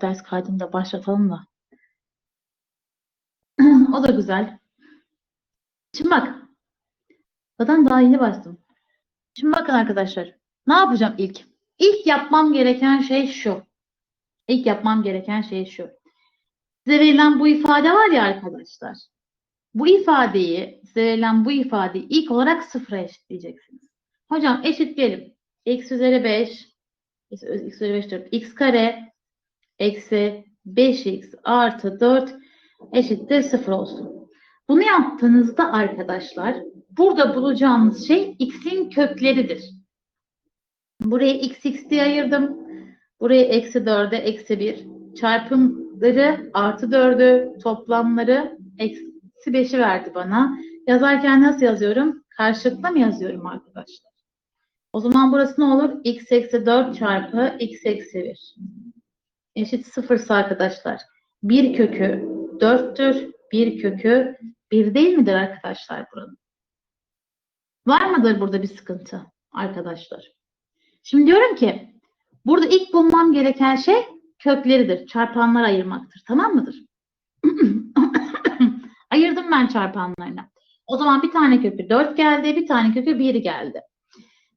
ders kaydını da başlatalım da. o da güzel. Şimdi bak. Zaten daha yeni bastım. Şimdi bakın arkadaşlar. Ne yapacağım ilk? İlk yapmam gereken şey şu. İlk yapmam gereken şey şu. Size verilen bu ifade var ya arkadaşlar. Bu ifadeyi, size verilen bu ifadeyi ilk olarak sıfıra eşitleyeceksiniz. Hocam eşitleyelim. x üzeri 5, x üzeri 5 diyorum. x kare eksi 5x artı 4 eşittir 0 olsun. Bunu yaptığınızda arkadaşlar burada bulacağınız şey x'in kökleridir. Buraya x x diye ayırdım. Buraya eksi 4'e eksi 1. Çarpımları artı 4'ü toplamları eksi 5'i verdi bana. Yazarken nasıl yazıyorum? Karşılıklı mı yazıyorum arkadaşlar? O zaman burası ne olur? x eksi 4 çarpı x eksi 1. Eşit 0 ise arkadaşlar. Bir kökü 4'tür. Bir kökü 1 değil midir arkadaşlar buranın? Var mıdır burada bir sıkıntı arkadaşlar? Şimdi diyorum ki burada ilk bulmam gereken şey kökleridir. Çarpanlar ayırmaktır. Tamam mıdır? Ayırdım ben çarpanlarına. O zaman bir tane kökü 4 geldi, bir tane kökü 1 geldi.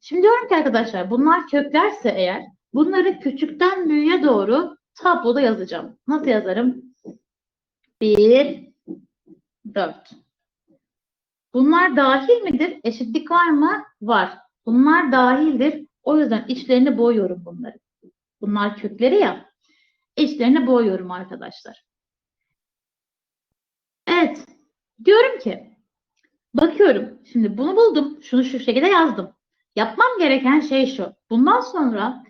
Şimdi diyorum ki arkadaşlar bunlar köklerse eğer bunları küçükten büyüğe doğru tabloda yazacağım. Nasıl yazarım? 1, 4. Bunlar dahil midir? Eşitlik var mı? Var. Bunlar dahildir. O yüzden içlerini boyuyorum bunları. Bunlar kökleri ya. İçlerini boyuyorum arkadaşlar. Evet. Diyorum ki bakıyorum. Şimdi bunu buldum. Şunu şu şekilde yazdım. Yapmam gereken şey şu. Bundan sonra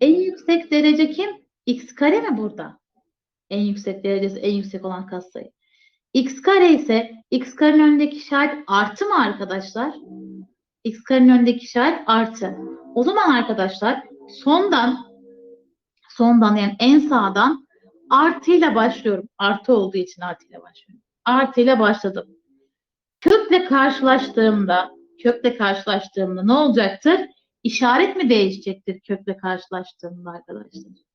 en yüksek derece kim? X kare mi burada? En yüksek derecesi en yüksek olan katsayı. X kare ise X karenin önündeki işaret artı mı arkadaşlar? X karenin önündeki işaret artı. O zaman arkadaşlar sondan sondan yani en sağdan artıyla başlıyorum. Artı olduğu için artıyla başlıyorum. Artıyla başladım. Kökle karşılaştığımda kökle karşılaştığımda ne olacaktır? İşaret mi değişecektir kökle karşılaştığımda arkadaşlar?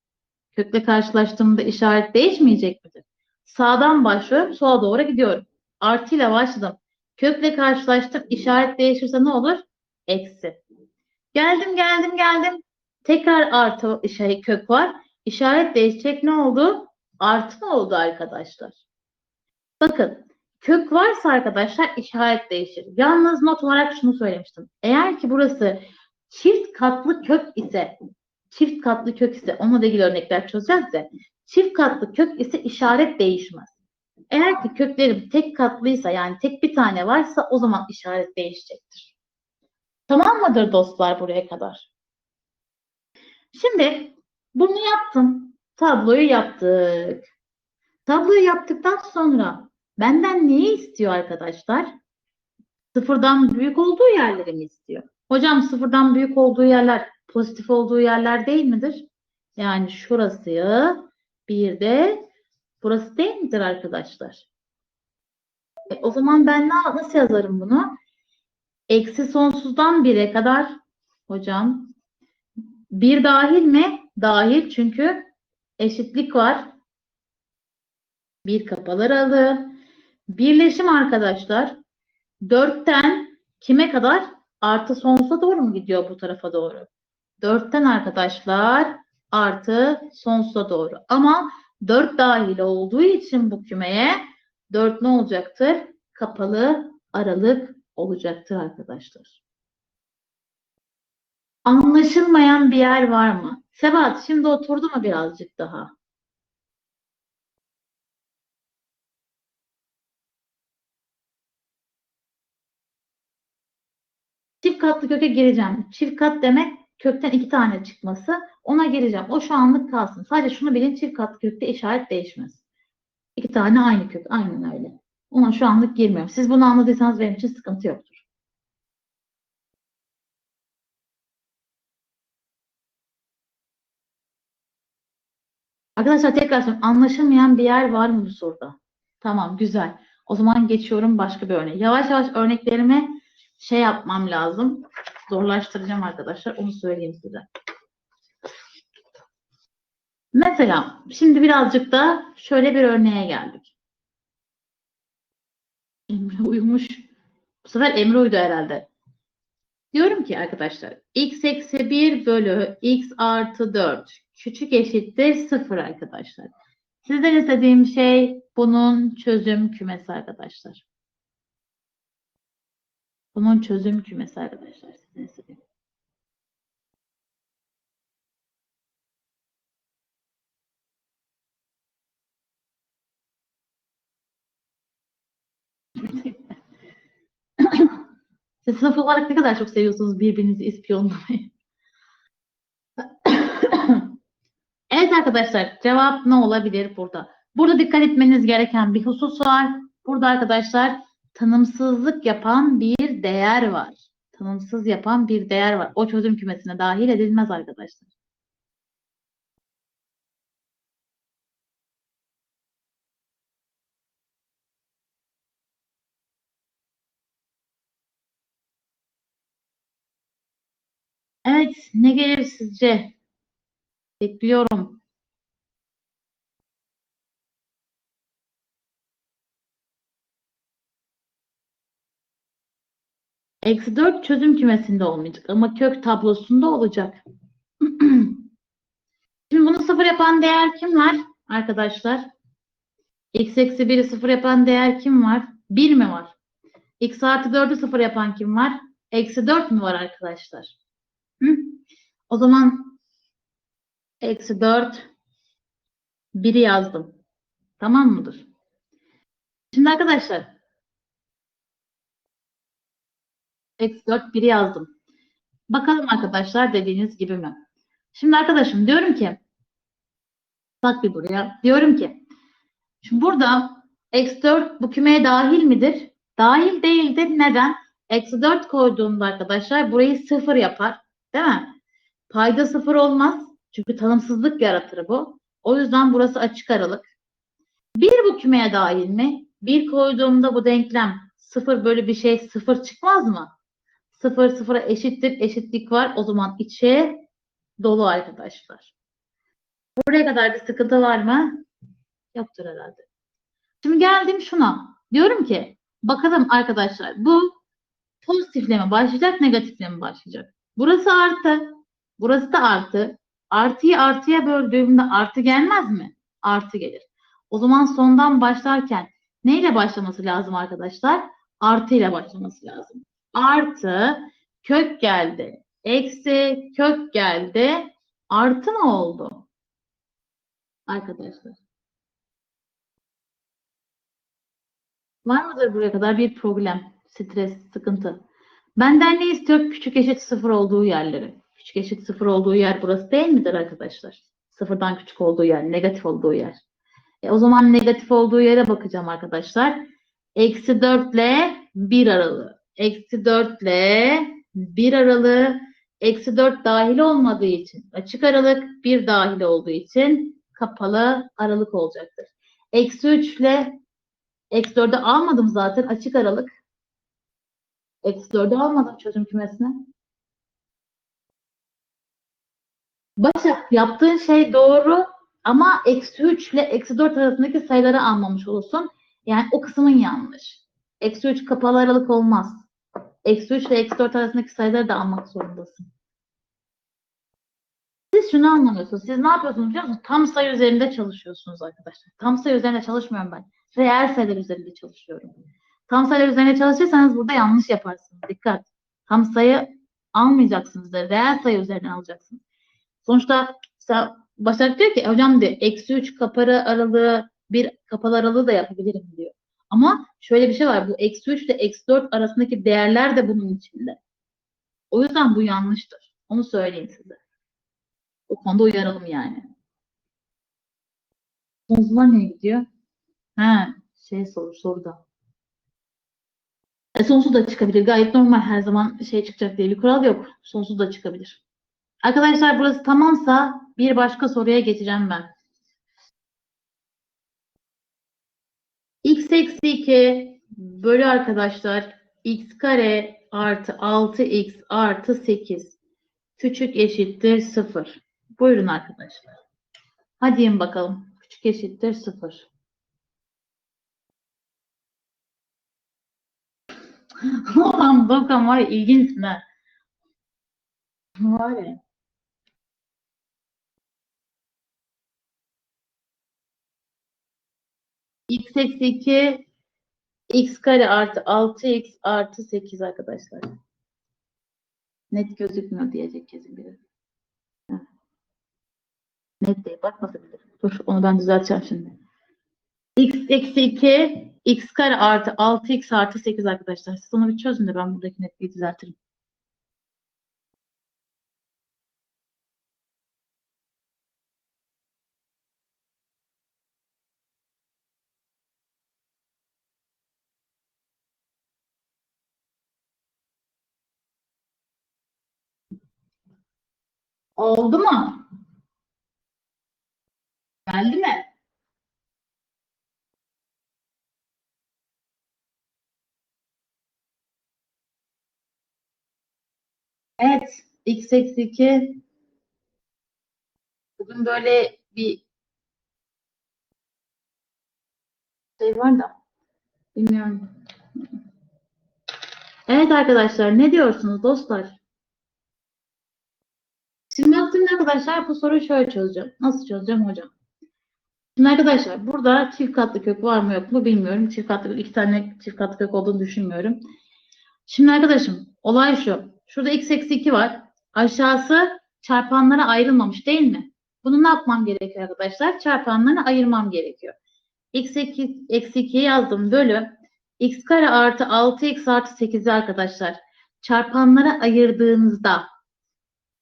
Kökle karşılaştığımda işaret değişmeyecek midir? Sağdan başlıyorum, sola doğru gidiyorum. Artıyla başladım. Kökle karşılaştım. İşaret değişirse ne olur? Eksi. Geldim, geldim, geldim. Tekrar artı şey, kök var. İşaret değişecek ne oldu? Artı mı oldu arkadaşlar? Bakın kök varsa arkadaşlar işaret değişir. Yalnız not olarak şunu söylemiştim. Eğer ki burası çift katlı kök ise çift katlı kök ise onunla da ilgili örnekler çözeceğiz de çift katlı kök ise işaret değişmez. Eğer ki köklerim tek katlıysa yani tek bir tane varsa o zaman işaret değişecektir. Tamam mıdır dostlar buraya kadar? Şimdi bunu yaptım. Tabloyu yaptık. Tabloyu yaptıktan sonra benden neyi istiyor arkadaşlar? Sıfırdan büyük olduğu yerleri mi istiyor? Hocam sıfırdan büyük olduğu yerler pozitif olduğu yerler değil midir? Yani şurası bir de burası değil midir arkadaşlar? E, o zaman ben na- nasıl yazarım bunu? Eksi sonsuzdan bire kadar hocam bir dahil mi? Dahil çünkü eşitlik var. Bir kapalı aralığı. Birleşim arkadaşlar. Dörtten kime kadar? Artı sonsuza doğru mu gidiyor bu tarafa doğru? Dörtten arkadaşlar artı sonsuza doğru. Ama dört dahil olduğu için bu kümeye dört ne olacaktır? Kapalı aralık olacaktır arkadaşlar. Anlaşılmayan bir yer var mı? Sebat şimdi oturdu mu birazcık daha? Çift katlı köke gireceğim. Çift kat demek kökten iki tane çıkması. Ona gireceğim. O şu anlık kalsın. Sadece şunu bilin çift katlı kökte işaret değişmez. İki tane aynı kök. Aynen öyle. Ona şu anlık girmiyorum. Siz bunu anladıysanız benim için sıkıntı yoktur. Arkadaşlar tekrar söylüyorum. Anlaşılmayan bir yer var mı bu soruda? Tamam, güzel. O zaman geçiyorum başka bir örneğe. Yavaş yavaş örneklerime şey yapmam lazım. Zorlaştıracağım arkadaşlar. Onu söyleyeyim size. Mesela şimdi birazcık da şöyle bir örneğe geldik. Emre uyumuş. Bu sefer Emre uyudu herhalde. Diyorum ki arkadaşlar x eksi 1 bölü x artı 4 küçük eşittir 0 arkadaşlar. Sizden istediğim şey bunun çözüm kümesi arkadaşlar. Bunun çözüm kümesi arkadaşlar. Sizden istediğim. Siz sınıf olarak ne kadar çok seviyorsunuz birbirinizi ispiyonlamayı. evet arkadaşlar cevap ne olabilir burada? Burada dikkat etmeniz gereken bir husus var. Burada arkadaşlar tanımsızlık yapan bir değer var. Tanımsız yapan bir değer var. O çözüm kümesine dahil edilmez arkadaşlar. Evet, ne gelir sizce? Bekliyorum. Eksi 4 çözüm kümesinde olmayacak ama kök tablosunda olacak. Şimdi bunu sıfır yapan değer kim var arkadaşlar? X eksi 1'i sıfır yapan değer kim var? 1 mi var? X artı 4'ü sıfır yapan kim var? Eksi 4 mü var arkadaşlar? Hı? O zaman eksi 4 1'i yazdım. Tamam mıdır? Şimdi arkadaşlar eksi 4 1'i yazdım. Bakalım arkadaşlar dediğiniz gibi mi? Şimdi arkadaşım diyorum ki bak bir buraya. Diyorum ki şimdi burada eksi 4 bu kümeye dahil midir? Dahil değildir. Neden? Eksi 4 koyduğumda arkadaşlar burayı sıfır yapar. Değil mi? Payda sıfır olmaz. Çünkü tanımsızlık yaratır bu. O yüzden burası açık aralık. Bir bu kümeye dahil mi? Bir koyduğumda bu denklem sıfır bölü bir şey sıfır çıkmaz mı? Sıfır sıfıra eşittir. Eşitlik var. O zaman içe dolu arkadaşlar. Buraya kadar bir sıkıntı var mı? Yoktur herhalde. Şimdi geldim şuna. Diyorum ki bakalım arkadaşlar bu pozitifle mi başlayacak negatifle mi başlayacak? Burası artı. Burası da artı. Artıyı artıya böldüğümde artı gelmez mi? Artı gelir. O zaman sondan başlarken neyle başlaması lazım arkadaşlar? Artı ile başlaması lazım. Artı kök geldi. Eksi kök geldi. Artı mı oldu? Arkadaşlar. Var mıdır buraya kadar bir problem, stres, sıkıntı? Benden ne istiyor? Küçük eşit sıfır olduğu yerleri. Küçük eşit sıfır olduğu yer burası değil midir arkadaşlar? Sıfırdan küçük olduğu yer, negatif olduğu yer. E, o zaman negatif olduğu yere bakacağım arkadaşlar. Eksi 4 ile 1 aralığı. Eksi 4 ile 1 aralığı. Eksi 4 dahil olmadığı için açık aralık, 1 dahil olduğu için kapalı aralık olacaktır. Eksi 3 ile eksi 4'ü almadım zaten açık aralık. Eksi 4'ü almadım çözüm kümesine. Başak yaptığın şey doğru ama eksi 3 ile eksi 4 arasındaki sayıları almamış olursun. Yani o kısmın yanlış. Eksi 3 kapalı aralık olmaz. Eksi 3 ile eksi 4 arasındaki sayıları da almak zorundasın. Siz şunu anlamıyorsunuz. Siz ne yapıyorsunuz biliyor musunuz? Tam sayı üzerinde çalışıyorsunuz arkadaşlar. Tam sayı üzerinde çalışmıyorum ben. Reel sayılar üzerinde çalışıyorum. Tam sayılar üzerinde çalışırsanız burada yanlış yaparsınız. Dikkat. Tam sayı almayacaksınız da reel sayı üzerinden alacaksınız. Sonuçta mesela Başak diyor ki hocam diyor eksi 3 kapalı aralığı bir kapalı aralığı da yapabilirim diyor. Ama şöyle bir şey var. Bu eksi 3 ile eksi 4 arasındaki değerler de bunun içinde. O yüzden bu yanlıştır. Onu söyleyeyim size. O konuda uyaralım yani. Sonsuzlar neye gidiyor? Ha, şey soru soruda. E, sonsuz da çıkabilir. Gayet normal. Her zaman şey çıkacak diye bir kural yok. Sonsuz da çıkabilir. Arkadaşlar burası tamamsa bir başka soruya geçeceğim ben. X eksi 2 bölü arkadaşlar x kare artı 6x artı 8 küçük eşittir 0. Buyurun arkadaşlar. Hadi yiyin bakalım. Küçük eşittir 0. Ulan var ya ilginçsin ha. Var ya. X eksi 2 x kare artı 6x artı 8 arkadaşlar. Net gözükmüyor diyecek kesin biri. Net değil. Bak nasıl bilir. Dur onu ben düzelteceğim şimdi. x eksi 2 x kare artı 6x artı 8 arkadaşlar. Siz onu bir çözün de ben buradaki netliği düzeltirim. Oldu mu? Geldi mi? Evet. X eksi 2 bugün böyle bir şey var da bilmiyorum. Evet arkadaşlar ne diyorsunuz dostlar? Şimdi arkadaşlar bu soruyu şöyle çözeceğim. Nasıl çözeceğim hocam? Şimdi arkadaşlar burada çift katlı kök var mı yok mu bilmiyorum. Çift katlı iki tane çift katlı kök olduğunu düşünmüyorum. Şimdi arkadaşım olay şu. Şurada x eksi 2 var. Aşağısı çarpanlara ayrılmamış değil mi? Bunu ne yapmam gerekiyor arkadaşlar? Çarpanlarına ayırmam gerekiyor. x eksi 2'yi yazdım bölü x kare artı 6x artı 8'i arkadaşlar. Çarpanlara ayırdığınızda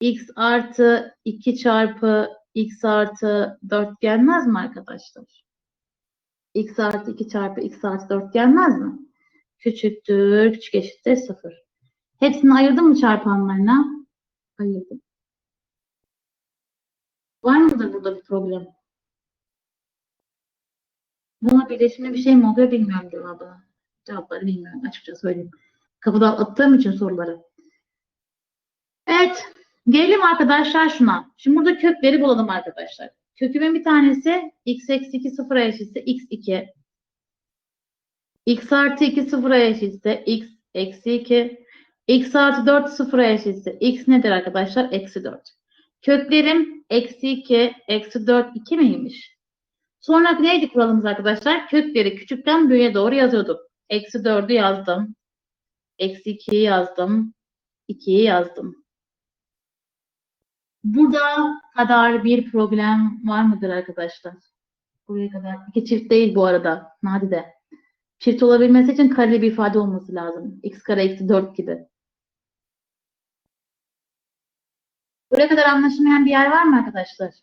x artı 2 çarpı x artı 4 gelmez mi arkadaşlar? x artı 2 çarpı x artı 4 gelmez mi? Küçüktür, küçük eşittir 0. Hepsini ayırdım mı çarpanlarına? Ayırdım. Var mıdır burada bir problem? Buna birleşimli bir şey mi oluyor bilmiyorum cevabını. Cevapları bilmiyorum açıkça söyleyeyim. Kapıda attığım için soruları. Evet. Gelelim arkadaşlar şuna. Şimdi burada kökleri bulalım arkadaşlar. Kökümün bir tanesi x eksi 2 sıfıra eşitse x2. x artı 2 sıfıra eşitse x eksi 2. x artı 4 sıfıra eşitse x nedir arkadaşlar? Eksi 4. Köklerim eksi 2, eksi 4, 2 miymiş? Sonra neydi kuralımız arkadaşlar? Kökleri küçükten büyüğe doğru yazıyorduk. Eksi 4'ü yazdım. Eksi 2'yi yazdım. 2'yi yazdım. Burada kadar bir problem var mıdır arkadaşlar? Buraya kadar. İki çift değil bu arada. Nadide. Çift olabilmesi için kareli bir ifade olması lazım. x kare eksi 4 gibi. Buraya kadar anlaşılmayan bir yer var mı arkadaşlar?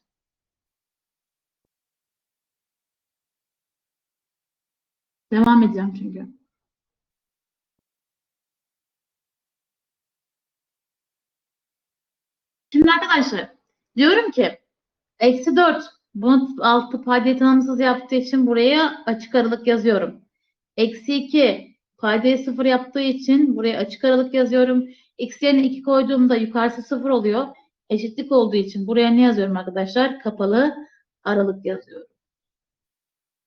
Devam edeceğim çünkü. Şimdi arkadaşlar diyorum ki eksi 4 bunu altı payda tanımsız yaptığı için buraya açık aralık yazıyorum. Eksi 2 paydayı 0 yaptığı için buraya açık aralık yazıyorum. X yerine 2 koyduğumda yukarısı 0 oluyor. Eşitlik olduğu için buraya ne yazıyorum arkadaşlar? Kapalı aralık yazıyorum.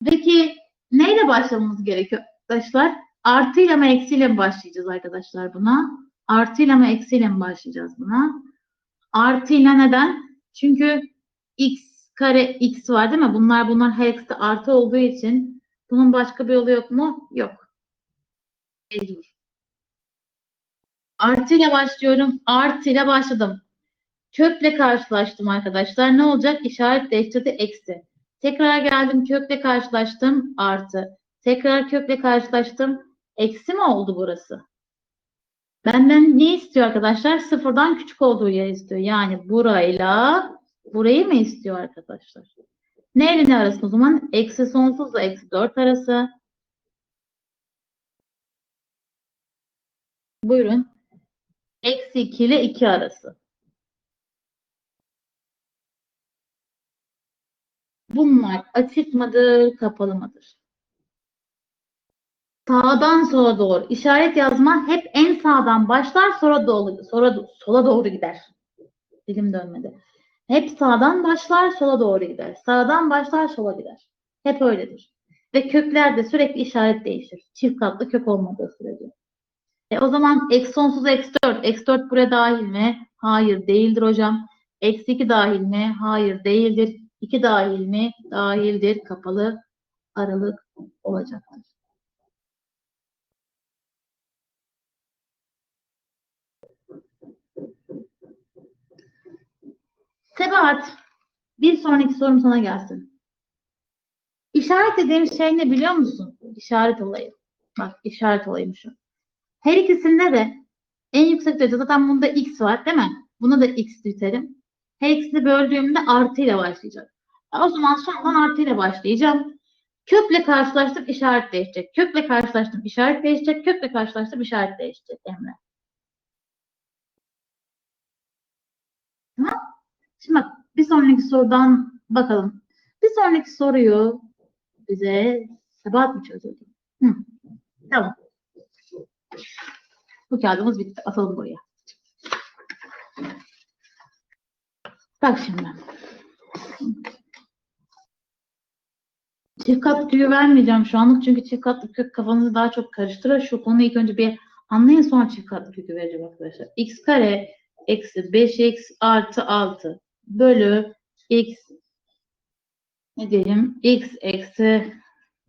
Peki neyle başlamamız gerekiyor arkadaşlar? Artıyla mı eksiyle mi başlayacağız arkadaşlar buna? Artıyla mı eksiyle mi başlayacağız buna? Artıyla neden? Çünkü x kare x var değil mi? Bunlar bunlar her ikisi artı olduğu için bunun başka bir yolu yok mu? Yok. Mecbur. Artıyla başlıyorum. Artıyla başladım. Kökle karşılaştım arkadaşlar. Ne olacak? İşaret değiştirdi. Eksi. Tekrar geldim. Kökle karşılaştım. Artı. Tekrar kökle karşılaştım. Eksi mi oldu burası? Benden ne istiyor arkadaşlar? Sıfırdan küçük olduğu yer istiyor. Yani burayla burayı mı istiyor arkadaşlar? Ne ile ne arası o zaman? Eksi sonsuzla eksi 4 arası. Buyurun. Eksi 2 ile 2 arası. Bunlar açık mıdır, kapalı mıdır? Sağdan sola doğru. İşaret yazma hep en sağdan başlar, sonra doğru, sonra sola doğru gider. Dilim dönmedi. Hep sağdan başlar sola doğru gider. Sağdan başlar sola gider. Hep öyledir. Ve kökler de sürekli işaret değişir. Çift katlı kök olmadığı sürece. E o zaman eksi sonsuz eksi 4. Eksi 4 buraya dahil mi? Hayır değildir hocam. Eksi 2 dahil mi? Hayır değildir. 2 dahil mi? Dahildir. Kapalı aralık olacaktır. Sebahat, bir sonraki sorum sana gelsin. İşaret dediğim şey ne biliyor musun? İşaret olayı. Bak işaret olayı şu. Her ikisinde de en yüksek derece zaten bunda x var değil mi? Buna da x biterim. Her ikisini böldüğümde artı ile başlayacak. O zaman sondan artı ile başlayacağım. Kökle karşılaştım işaret değişecek. Kökle karşılaştım işaret değişecek. Kökle karşılaştım işaret değişecek Emre. Tamam. Şimdi bak bir sonraki sorudan bakalım. Bir sonraki soruyu bize Sebat mı çözüyordu? Hı. Tamam. Bu kağıdımız bitti. Atalım buraya. Bak şimdi. Çift katlı kökü vermeyeceğim şu anlık çünkü çift kök kafanızı daha çok karıştırır. Şu konuyu ilk önce bir anlayın sonra çift kökü vereceğim arkadaşlar. x kare eksi 5x artı 6 bölü x ne diyelim x eksi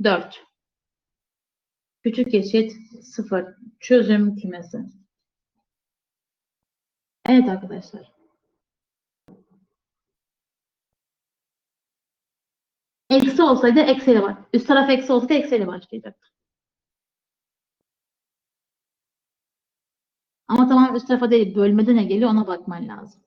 4 küçük eşit 0 çözüm kümesi. Evet arkadaşlar. Eksi olsaydı eksiyle var. Üst taraf eksi olsaydı eksiyle başlayacaktı. Ama tamam üst tarafa değil. Bölmede ne geliyor ona bakman lazım.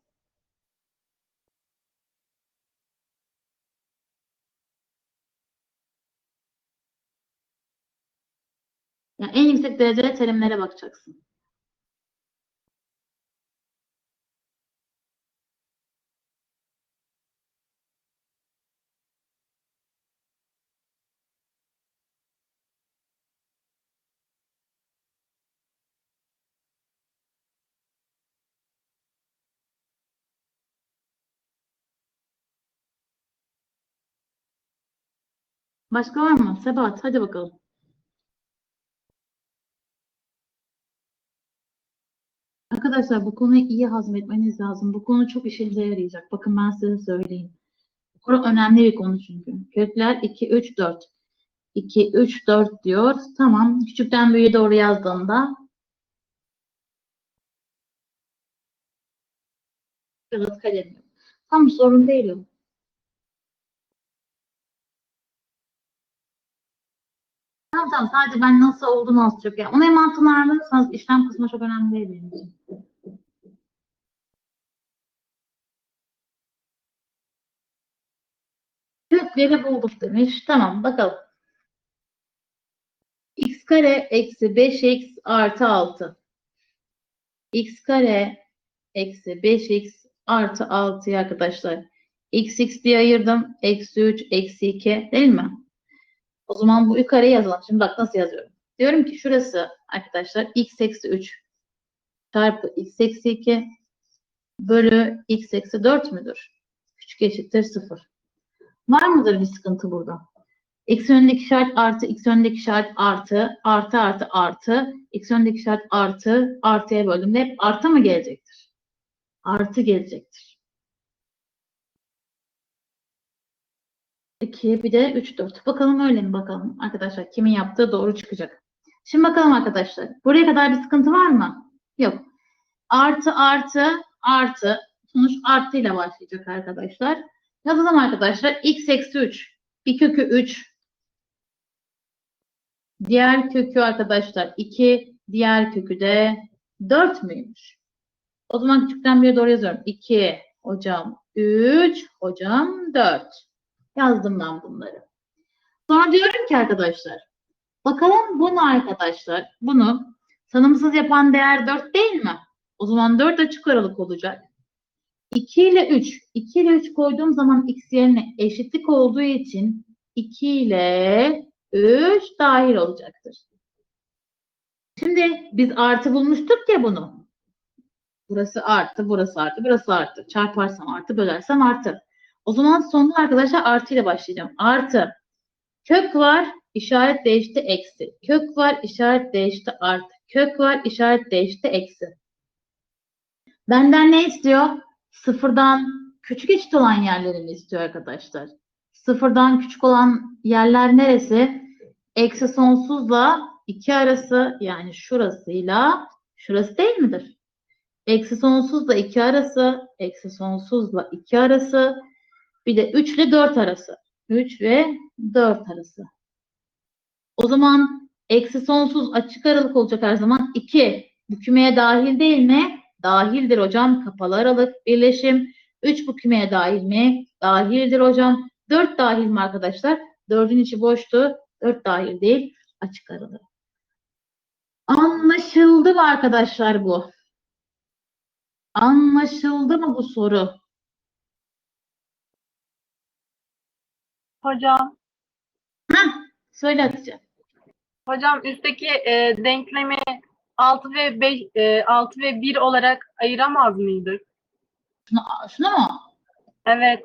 Yani en yüksek derecede terimlere bakacaksın. Başka var mı? Sebat hadi bakalım. Arkadaşlar bu konuyu iyi hazmetmeniz lazım. Bu konu çok işinize yarayacak. Bakın ben size söyleyeyim. Bu konu önemli bir konu çünkü. Kökler 2, 3, 4. 2, 3, 4 diyor. Tamam. Küçükten büyüğe doğru yazdığında kağıt kalem. Tam sorun değil o. Tamam tamam sadece ben nasıl olduğunu az çok yani. En mantığını anlarsanız işlem kısmı çok önemli değil benim için. Kökleri bulduk demiş. Tamam bakalım. x kare eksi 5x artı 6. x kare eksi 5x artı 6'yı arkadaşlar. x x diye ayırdım. Eksi 3, eksi 2 değil mi? O zaman bu yukarıya yazalım. Şimdi bak nasıl yazıyorum. Diyorum ki şurası arkadaşlar x eksi 3 çarpı x eksi 2 bölü x eksi 4 müdür? Küçük eşittir 0. Var mıdır bir sıkıntı burada? X önündeki işaret artı, x önündeki işaret artı, artı artı artı, x önündeki işaret artı, artıya böldüğümde hep artı mı gelecektir? Artı gelecektir. 2 bir de 3 4. Bakalım öyle mi bakalım arkadaşlar kimin yaptığı doğru çıkacak. Şimdi bakalım arkadaşlar. Buraya kadar bir sıkıntı var mı? Yok. Artı artı artı sonuç artıyla başlayacak arkadaşlar. Yazalım arkadaşlar. x eksi 3. Bir kökü 3. Diğer kökü arkadaşlar 2. Diğer kökü de 4 müymüş? O zaman küçükten bir doğru yazıyorum. 2 hocam 3 hocam 4. Yazdım ben bunları. Sonra diyorum ki arkadaşlar bakalım bunu arkadaşlar bunu tanımsız yapan değer 4 değil mi? O zaman 4 açık aralık olacak. 2 ile 3. 2 ile 3 koyduğum zaman x yerine eşitlik olduğu için 2 ile 3 dahil olacaktır. Şimdi biz artı bulmuştuk ya bunu. Burası artı, burası artı, burası artı. Çarparsam artı, bölersem artı. O zaman sonunda arkadaşlar artı ile başlayacağım. Artı. Kök var, işaret değişti eksi. Kök var, işaret değişti artı. Kök var, işaret değişti eksi. Benden ne istiyor? Sıfırdan küçük eşit olan yerlerimi istiyor arkadaşlar. Sıfırdan küçük olan yerler neresi? Eksi sonsuzla 2 arası yani şurasıyla şurası değil midir? Eksi sonsuzla 2 arası, eksi sonsuzla 2 arası, bir de 3 ile 4 arası. 3 ve 4 arası. O zaman eksi sonsuz açık aralık olacak her zaman. 2 bu kümeye dahil değil mi? Dahildir hocam. Kapalı aralık birleşim. 3 bu kümeye dahil mi? Dahildir hocam. 4 dahil mi arkadaşlar? 4'ün içi boştu. 4 dahil değil. Açık aralık. Anlaşıldı mı arkadaşlar bu? Anlaşıldı mı bu soru? Hocam, Heh, söyle Hatice. hocam üstteki e, denklemi 6 ve 5 e, 6 ve 1 olarak ayıramaz mıydık? Şunu, şunu mu? Evet.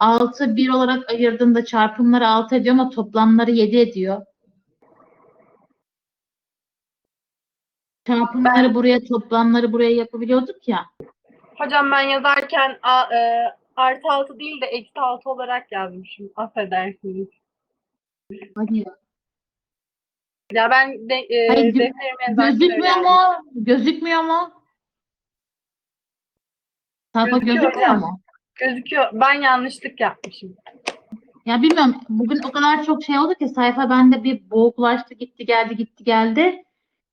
6 1 olarak ayırdığında çarpımları 6 ediyor ama toplamları 7 ediyor. Çarpımları buraya, toplamları buraya yapabiliyorduk ya. Hocam ben yazarken a, e, artı 6 değil de eksi 6 olarak yazmışım. Affedersiniz. Hadi ya. Ya ben de, e, Hayır, gö- Gözükmüyor mu? Gözükmüyor mu? Sayfa Gözüküyor gözükmüyor hocam. mu? Gözüküyor. Ben yanlışlık yapmışım. Ya bilmiyorum. Bugün o kadar çok şey oldu ki sayfa bende bir boğuklaştı, gitti geldi, gitti geldi.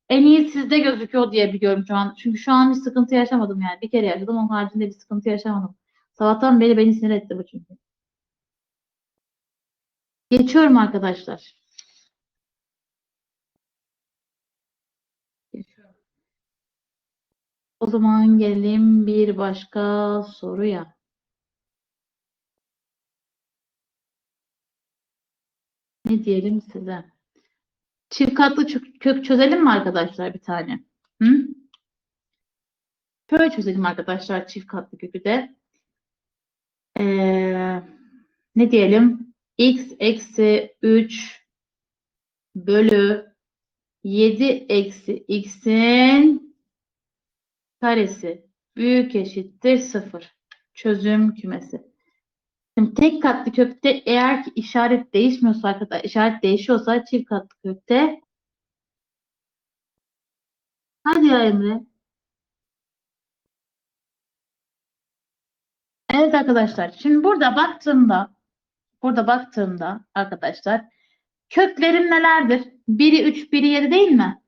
En iyi sizde gözüküyor diye biliyorum şu an. Çünkü şu an bir sıkıntı yaşamadım yani. Bir kere yaşadım. Onun haricinde bir sıkıntı yaşamadım. Sabahtan beri beni sinir etti bu çünkü. Geçiyorum arkadaşlar. Geçiyorum. O zaman gelelim bir başka soruya. Ne diyelim size? Çift katlı kök çözelim mi arkadaşlar bir tane? Hı? Şöyle çözelim arkadaşlar çift katlı kökü de. Ee, ne diyelim? x eksi 3 bölü 7 eksi x'in karesi büyük eşittir 0. Çözüm kümesi. Şimdi tek katlı kökte eğer ki işaret değişmiyorsa arkadaşlar, işaret değişiyorsa çift katlı kökte hadi ya Emre. Evet arkadaşlar. Şimdi burada baktığımda burada baktığımda arkadaşlar köklerim nelerdir? Biri 3, biri 7 değil mi?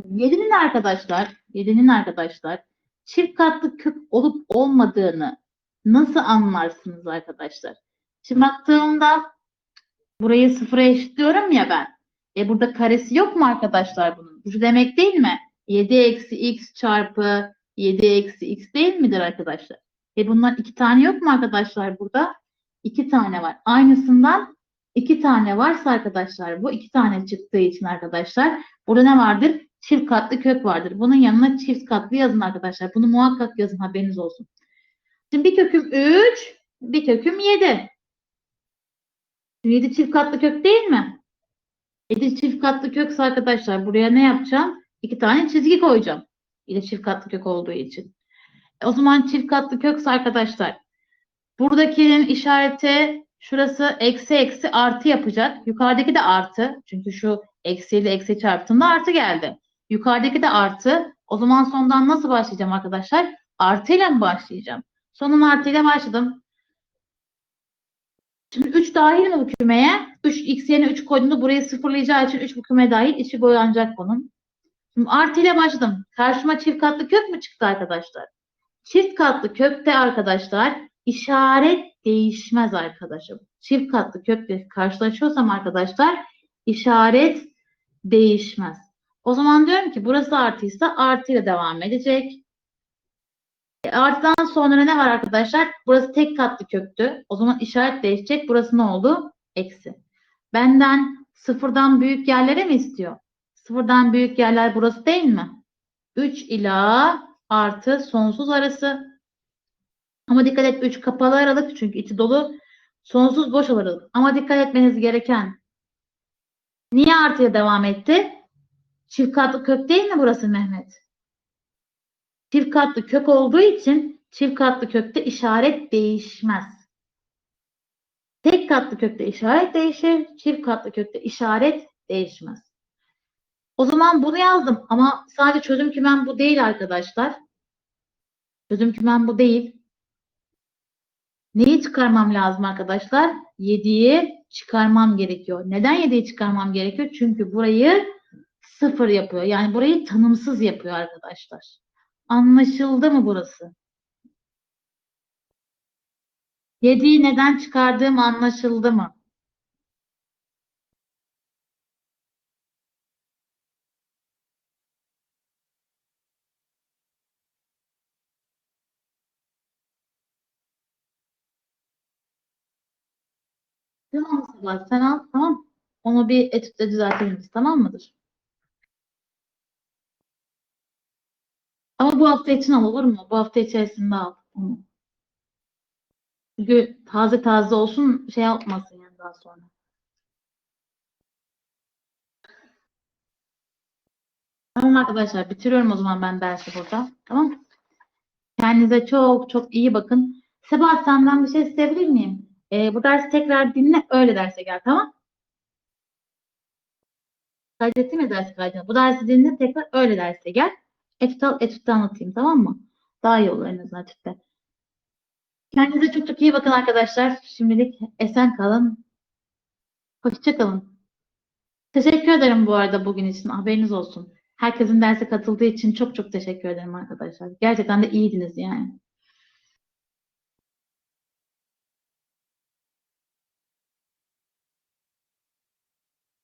7'nin arkadaşlar, 7'nin arkadaşlar çift katlı kök olup olmadığını nasıl anlarsınız arkadaşlar? Şimdi baktığımda burayı sıfıra eşitliyorum ya ben. E burada karesi yok mu arkadaşlar bunun? Bu demek değil mi? 7 eksi x çarpı 7 eksi x değil midir arkadaşlar? E bunlar iki tane yok mu arkadaşlar burada? İki tane var. Aynısından iki tane varsa arkadaşlar bu iki tane çıktığı için arkadaşlar burada ne vardır? Çift katlı kök vardır. Bunun yanına çift katlı yazın arkadaşlar. Bunu muhakkak yazın haberiniz olsun. Şimdi bir köküm 3, bir köküm 7. 7 çift katlı kök değil mi? 7 çift katlı kökse arkadaşlar buraya ne yapacağım? İki tane çizgi koyacağım. Yine çift katlı kök olduğu için. E, O zaman çift katlı kökse arkadaşlar buradakinin işareti şurası eksi eksi artı yapacak. Yukarıdaki de artı. Çünkü şu eksi ile eksi çarptığında artı geldi. Yukarıdaki de artı. O zaman sondan nasıl başlayacağım arkadaşlar? Artı ile mi başlayacağım? Sonun artı ile başladım. Şimdi 3 dahil mi bu kümeye? 3 x yerine 3 koyduğumda burayı sıfırlayacağı için 3 bu kümeye dahil. içi boyanacak bunun. Şimdi artı ile başladım. Karşıma çift katlı kök mü çıktı arkadaşlar? Çift katlı kökte arkadaşlar işaret değişmez arkadaşım. Çift katlı kökle karşılaşıyorsam arkadaşlar işaret değişmez. O zaman diyorum ki burası artıysa artıyla devam edecek. E, artıdan sonra ne var arkadaşlar? Burası tek katlı köktü. O zaman işaret değişecek. Burası ne oldu? Eksi. Benden sıfırdan büyük yerlere mi istiyor? Sıfırdan büyük yerler burası değil mi? 3 ila artı sonsuz arası. Ama dikkat et 3 kapalı aralık çünkü içi dolu. Sonsuz boş aralık. Ama dikkat etmeniz gereken niye artıya devam etti? Çift katlı kök değil mi burası Mehmet? Çift katlı kök olduğu için çift katlı kökte işaret değişmez. Tek katlı kökte işaret değişir, çift katlı kökte işaret değişmez. O zaman bunu yazdım ama sadece çözüm kümem bu değil arkadaşlar. Çözüm kümem bu değil. Neyi çıkarmam lazım arkadaşlar? 7'yi çıkarmam gerekiyor. Neden 7'yi çıkarmam gerekiyor? Çünkü burayı sıfır yapıyor. Yani burayı tanımsız yapıyor arkadaşlar. Anlaşıldı mı burası? 7'yi neden çıkardığım anlaşıldı mı? Tamam Sebat, sen al tamam. Onu bir etütte düzeltelim tamam mıdır? Ama bu hafta için al olur mu? Bu hafta içerisinde al onu. Çünkü taze taze olsun şey yapmasın yani daha sonra. Tamam arkadaşlar bitiriyorum o zaman ben dersi burada. Tamam? Kendinize çok çok iyi bakın. Sebahat senden bir şey isteyebilir miyim? Ee, bu dersi tekrar dinle öyle derse gel tamam? Kaydettim ya dersi kaydını. Bu dersi dinle tekrar öyle derse gel. Etüt etütte anlatayım tamam mı? Daha iyi olur en azından etütte. Kendinize çok çok iyi bakın arkadaşlar. Şimdilik esen kalın. Hoşça kalın. Teşekkür ederim bu arada bugün için. Haberiniz olsun. Herkesin derse katıldığı için çok çok teşekkür ederim arkadaşlar. Gerçekten de iyiydiniz yani.